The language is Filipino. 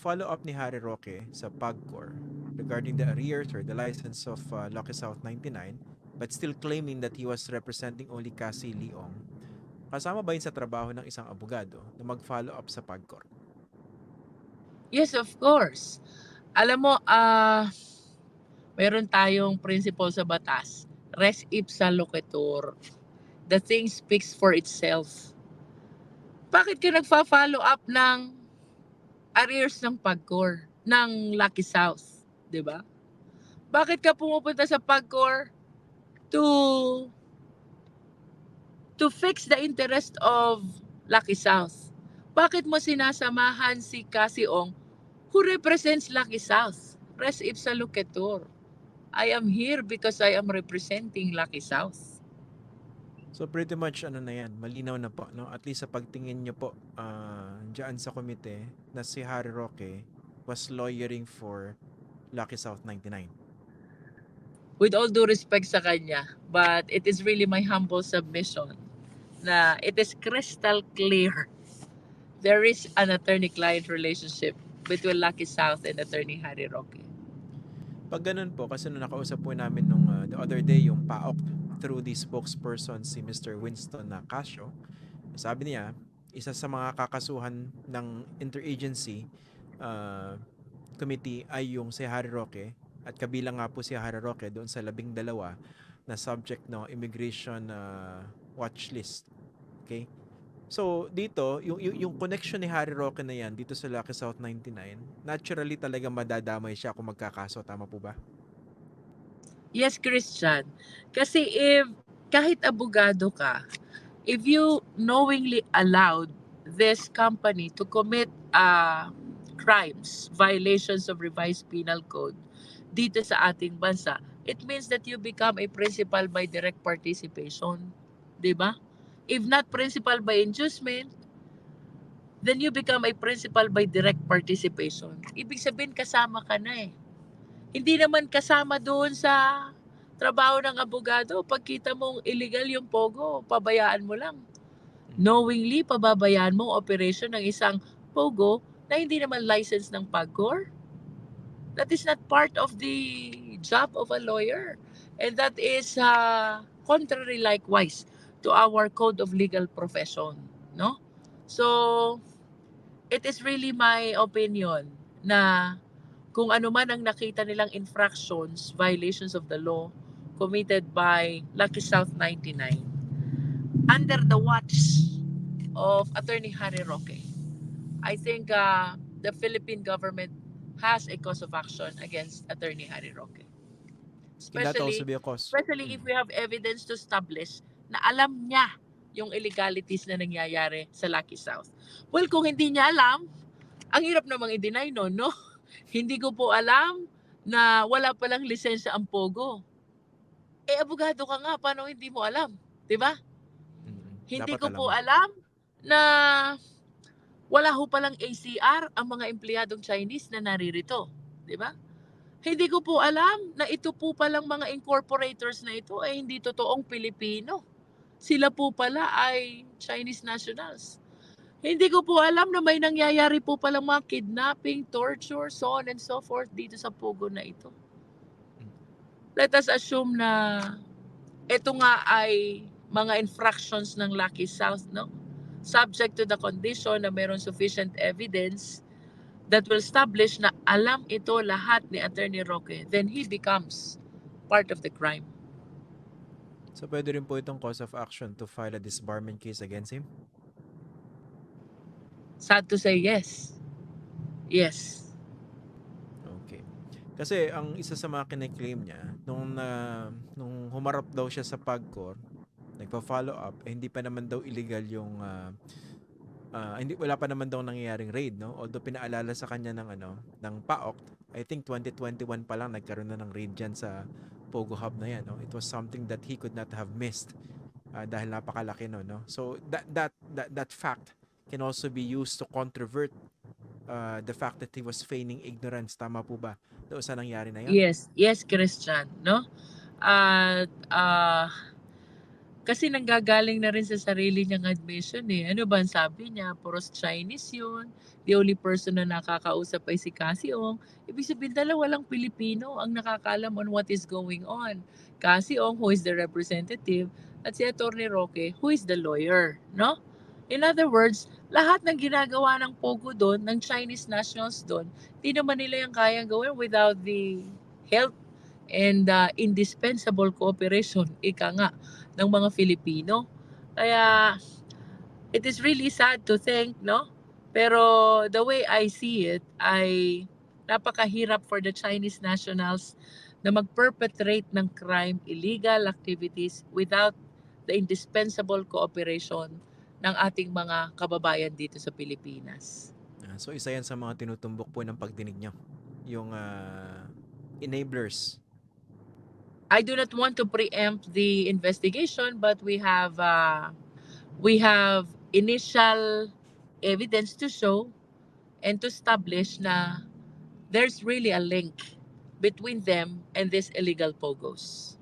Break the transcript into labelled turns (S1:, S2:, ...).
S1: pag-follow up ni Harry Roque sa PAGCOR regarding the arrears or the license of uh, Lucky South 99 but still claiming that he was representing only Cassie Leong, kasama ba yun sa trabaho ng isang abogado na mag-follow up sa PAGCOR?
S2: Yes, of course. Alam mo, ah meron tayong principle sa batas. Res ipsa loquitur. The thing speaks for itself. Bakit ka nagfa-follow up ng arrears ng PAGCOR, ng Lucky South, 'di ba? Bakit ka pumupunta sa PAGCOR to to fix the interest of Lucky South? Bakit mo sinasamahan si Kasiong who represents Lucky South? Res ipsa loquitur. I am here because I am representing Lucky South.
S1: So pretty much ano na yan, malinaw na po, no? At least sa pagtingin nyo po uh, dyan sa komite na si Harry Roque was lawyering for Lucky South 99.
S2: With all due respect sa kanya, but it is really my humble submission na it is crystal clear there is an attorney-client relationship between Lucky South and attorney Harry Roque.
S1: Pag ganun po, kasi nung nakausap po namin nung uh, the other day yung PAOK through the spokesperson si Mr. Winston Nacasio, sabi niya, isa sa mga kakasuhan ng interagency uh, committee ay yung si Harry Roque at kabilang nga po si Harry Roque doon sa labing dalawa na subject no immigration uh, watch list. Okay? So, dito, yung, yung, yung connection ni Harry Roque na yan dito sa Lucky South 99, naturally talaga madadamay siya kung magkakaso. Tama po ba?
S2: Yes, Christian. Kasi if kahit abogado ka, if you knowingly allowed this company to commit uh, crimes, violations of revised penal code dito sa ating bansa, it means that you become a principal by direct participation. 'Di ba? If not principal by inducement, then you become a principal by direct participation. Ibig sabihin kasama ka na eh. Hindi naman kasama doon sa trabaho ng abogado. Pagkita mong illegal yung pogo, pabayaan mo lang. Knowingly, pababayaan mo operation ng isang pogo na hindi naman license ng PAGCOR. That is not part of the job of a lawyer. And that is uh, contrary likewise to our code of legal profession. No? So, it is really my opinion na kung ano man ang nakita nilang infractions, violations of the law committed by Lucky South 99 under the watch of Attorney Harry Roque. I think uh, the Philippine government has a cause of action against Attorney Harry Roque. Especially, especially if we have evidence to establish na alam niya yung illegalities na nangyayari sa Lucky South. Well, kung hindi niya alam, ang hirap namang i-deny no, no? Hindi ko po alam na wala palang lisensya ang Pogo. Eh, abogado ka nga, paano hindi mo alam? 'Di ba?
S1: Mm,
S2: Hindi ko
S1: alam
S2: po alam na wala ho palang ACR ang mga empleyadong Chinese na naririto. 'Di ba? Hindi ko po alam na ito po palang mga incorporators na ito ay hindi totoong Pilipino. Sila po pala ay Chinese nationals. Hindi ko po alam na may nangyayari po palang mga kidnapping, torture, so on and so forth dito sa Pogo na ito. Let us assume na ito nga ay mga infractions ng Lucky South, no? Subject to the condition na meron sufficient evidence that will establish na alam ito lahat ni Attorney Roque, then he becomes part of the crime.
S1: So pwede rin po itong cause of action to file a disbarment case against him?
S2: Sad to say yes. Yes.
S1: Okay. Kasi ang isa sa mga kiniklaim niya, nung, na, nung humarap daw siya sa PAGCOR, nagpa-follow up, eh, hindi pa naman daw illegal yung ah, ah, hindi wala pa naman daw nangyayaring raid, no? Although pinaalala sa kanya ng ano, ng PAOK, I think 2021 pa lang nagkaroon na ng raid diyan sa Pogo Hub na yan, no? It was something that he could not have missed ah, dahil napakalaki no, no? So that that that that fact can also be used to controvert uh, the fact that he was feigning ignorance. Tama po ba? Doon sa nangyari na yun?
S2: Yes, yes Christian, no? At ah, kasi nanggagaling na rin sa sarili niyang admission eh. Ano ba ang sabi niya? Puros Chinese yun. The only person na nakakausap ay si Cassie Ong. Ibig sabihin dalawa lang Pilipino ang nakakalam on what is going on. Cassie Ong, who is the representative, at si Atty. Roque, who is the lawyer. No? In other words, lahat ng ginagawa ng Pogo doon, ng Chinese nationals doon, di naman nila yung kayang gawin without the help and uh, indispensable cooperation, ika nga, ng mga Filipino. Kaya, it is really sad to think, no? Pero the way I see it, ay napakahirap for the Chinese nationals na mag-perpetrate ng crime, illegal activities without the indispensable cooperation ng ating mga kababayan dito sa Pilipinas.
S1: Ah, so isa yan sa mga tinutumbok po ng pagdinig nyo. Yung ah, enablers.
S2: I do not want to preempt the investigation, but we have uh, we have initial evidence to show and to establish na there's really a link between them and these illegal pogos.